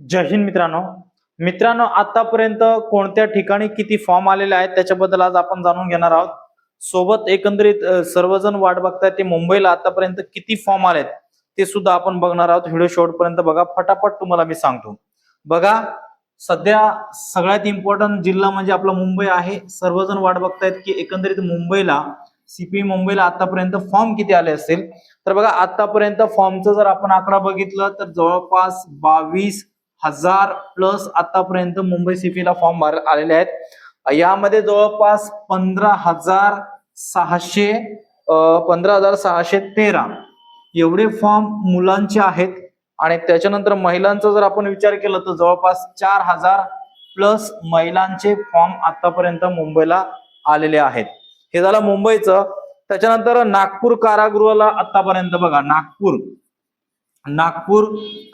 जय हिंद मित्रांनो. मित्रांनो आतापर्यंत कोणत्या ठिकाणी किती फॉर्म आलेले आहेत त्याच्याबद्दल आज आपण जाणून घेणार आहोत. सोबत एकंदरीत सर्वजण वाट बघतायत ते मुंबईला आतापर्यंत किती फॉर्म आलेत ते सुद्धा आपण बघणार आहोत. व्हिडिओ शेवटपर्यंत बघा. फटाफट तुम्हाला मी सांगतो. बघा सध्या सगळ्यात इम्पॉर्टंट जिल्हा म्हणजे आपला मुंबई आहे. सर्वजण वाट बघतायत की एकंदरीत मुंबईला सीपी मुंबईला आतापर्यंत फॉर्म किती आले असतील? तर बघा आतापर्यंत फॉर्मचं जर आपण आकडा बघितलं तर जवळपास बावीस हजार प्लस आतापर्यंत मुंबई सिटीला फॉर्म भर- आलेले आहेत. यामध्ये जवळपास पंधरा हजार सहाशे पंधरा हजार सहाशे तेरा एवढे फॉर्म मुलांचे आहेत. आणि त्याच्यानंतर महिलांचा जर आपण विचार केला तर जवळपास चार हजार प्लस महिलांचे फॉर्म आतापर्यंत मुंबईला आलेले आहेत. हे झालं मुंबईचं. त्याच्यानंतर नागपूर कारागृहाला आतापर्यंत बघा नागपूर. नागपूर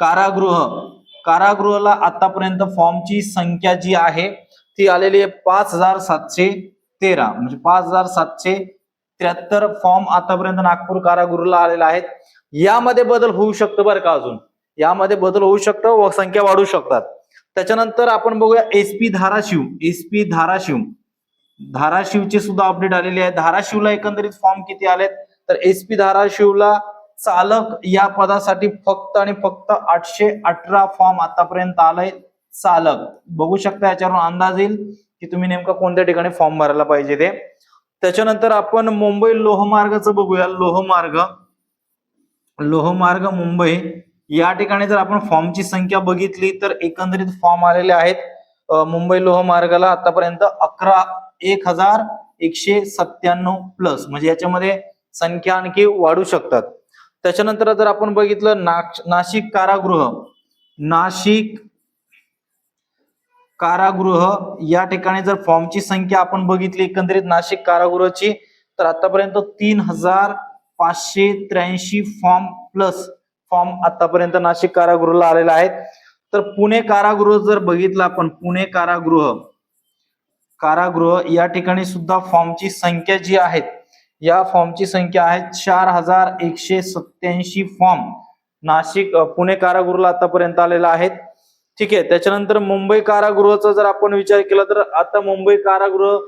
कारागृह. कारागृहाला आतापर्यंत फॉर्मची संख्या जी आहे ती आलेली आहे पाच हजार सातशे तेरा. म्हणजे पाच हजार सातशे त्र्याहत्तर फॉर्म आतापर्यंत नागपूर कारागृहाला आलेला आहेत. यामध्ये बदल होऊ शकतो बरं का अजून? यामध्ये बदल होऊ शकतो व संख्या वाढू शकतात. त्याच्यानंतर आपण बघूया एसपी धाराशिव. एसपी धाराशिव. धाराशिवचे सुद्धा अपडेट आलेले आहे. धाराशिवला एकंदरीत फॉर्म किती आलेत? तर एसपी धाराशिवला चालक या पदासाठी फक्त आणि फक्त आठशे अठरा फॉर्म आतापर्यंत आलाय. चालक. बघू शकता याच्यावरून अंदाज येईल की तुम्ही नेमका कोणत्या ठिकाणी फॉर्म भरायला पाहिजे ते. त्याच्यानंतर आपण मुंबई लोहमार्गाचं बघूया. लोहमार्ग. लोहमार्ग मुंबई. या ठिकाणी जर आपण फॉर्मची संख्या बघितली तर एकंदरीत फॉर्म आलेले आहेत मुंबई लोहमार्गाला आतापर्यंत अकरा एक हजार एकशे सत्त्याण्णव प्लस म्हणजे याच्यामध्ये संख्या आणखी वाढू शकतात. त्याच्यानंतर जर आपण बघितलं नाशिक कारागृह नाशिक कारागृह या ठिकाणी जर फॉर्मची संख्या आपण बघितली एकंदरीत नाशिक कारागृहाची तर आतापर्यंत तीन हजार पाचशे त्र्याऐंशी फॉर्म प्लस फॉर्म आतापर्यंत नाशिक कारागृहाला आलेला आहे तर पुणे कारागृह जर बघितलं आपण पुणे कारागृह कारागृह या ठिकाणी सुद्धा फॉर्मची संख्या जी आहेत या फॉर्मची संख्या आहे चार हजार एकशे सत्याऐंशी फॉर्म. नाशिक पुणे कारागृहला आतापर्यंत आलेला आहे. ठीक आहे त्याच्यानंतर मुंबई कारागृहाचा जर आपण विचार केला तर आता मुंबई कारागृह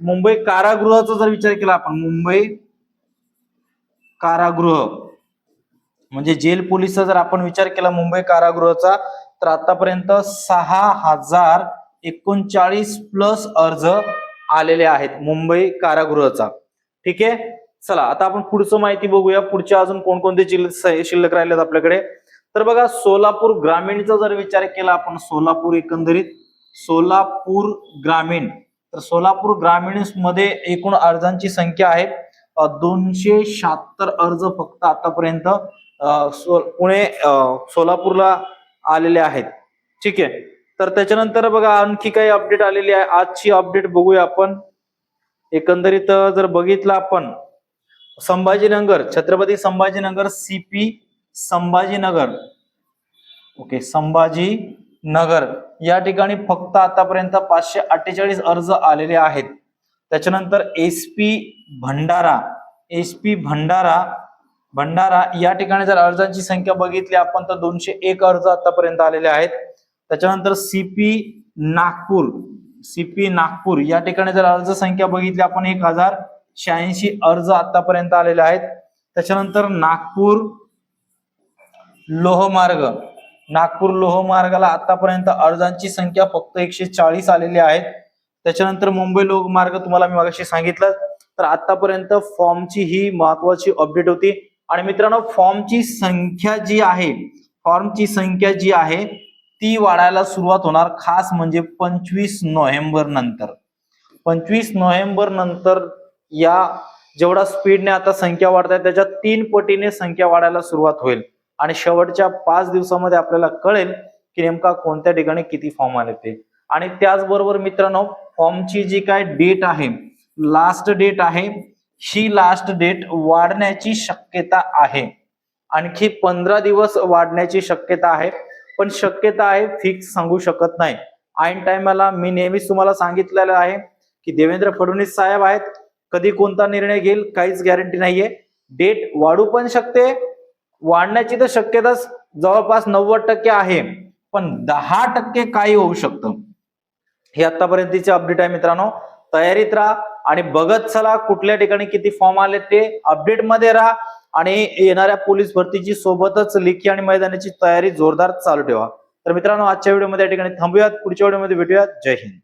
मुंबई कारागृहाचा जर विचार केला आपण मुंबई कारागृह म्हणजे जेल पोलीसचा जर आपण विचार केला मुंबई कारागृहाचा तर आतापर्यंत सहा हजार एकोणचाळीस प्लस अर्ज आलेले आहेत मुंबई कारागृहाचा. ठीक आहे? चला आता आपण पुढचं माहिती बघूया. पुढच्या अजून कोणकोणते जिल्हे शिल्लक राहिलेत आपल्याकडे? तर बघा सोलापूर ग्रामीणचा जर विचार केला आपण सोलापूर एकंदरीत सोलापूर ग्रामीण. तर सोलापूर ग्रामीणमध्ये एकूण अर्जांची संख्या आहे. दोनशे शहात्तर अर्ज फक्त आतापर्यंत सो- पुणे सोलापूरला आलेले आहेत. ठीक आहे? तर त्याच्यानंतर बघा आणखी काही अपडेट आलेली आहे. आजची अपडेट बघूया आपण. एकंदरीत जर बघितलं आपण संभाजीनगर छत्रपती संभाजीनगर सीपी संभाजीनगर. ओके संभाजी नगर या ठिकाणी फक्त आतापर्यंत पाचशे अठ्ठेचाळीस अर्ज आलेले आहेत. त्याच्यानंतर S P Bhandara. S P Bhandara Bhandara या ठिकाणी जर अर्जांची संख्या बघितली आपण तर दोनशे एक अर्ज आतापर्यंत आलेले आहेत. त्याच्यानंतर सीपी नागपूर सीपी नागपूर या ठिकाणी जर अर्ज संख्या बघितली आपण एक हजार शहाऐंशी अर्ज आतापर्यंत आलेले आहेत. त्याच्यानंतर नागपूर लोहमार्ग नागपूर लोहमार्गाला आतापर्यंत अर्जांची संख्या फक्त एकशे चाळीस आलेली आहेत. त्याच्यानंतर मुंबई लोहमार्ग तुम्हाला मी मागाशी सांगितलं तर आतापर्यंत फॉर्मची ही महत्वाची अपडेट होती. आणि मित्रांनो फॉर्मची संख्या जी आहे फॉर्मची संख्या जी आहे ती वाढायला सुरुवात होणार खास म्हणजे पंचवीस नोव्हेंबर नंतर. पंचवीस नोव्हेंबर नंतर या जेवढा स्पीडने आता संख्या वाढत आहे त्याच्या तीन पटीने संख्या वाढायला सुरुवात होईल. आणि शेवटच्या पाच दिवसामध्ये आपल्याला कळेल की नेमका कोणत्या ठिकाणी किती फॉर्म आले ते. आणि त्याचबरोबर मित्रांनो फॉर्मची जी काय डेट आहे लास्ट डेट आहे ही लास्ट डेट वाढण्याची शक्यता आहे. आणखी पंधरा दिवस वाढण्याची शक्यता आहे. पण शक्यता आहे फिक्स सांगू शकत नाही. ऐन टायमाला मी नेहमीच तुम्हाला सांगितलेलं आहे की देवेंद्र फडणवीस साहेब आहेत कधी कोणता निर्णय घेईल काहीच गॅरंटी नाहीये. डेट वाढू पण शकते वाढण्याची तर शक्यताच जवळपास नव्वद टक्के आहे पण दहा टक्के काही होऊ शकतं. हे आतापर्यंतचे अपडेट आहे मित्रांनो. तयारीत राहा आणि बघत चला कुठल्या ठिकाणी किती फॉर्म आले ते अपडेटमध्ये राहा. आणि येणाऱ्या पोलीस भरतीची सोबतच लेखी आणि मैदानाची तयारी जोरदार चालू ठेवा. तर मित्रांनो आजच्या व्हिडिओमध्ये या ठिकाणी थांबूयात. पुढच्या व्हिडिओमध्ये भेटूयात. जय हिंद.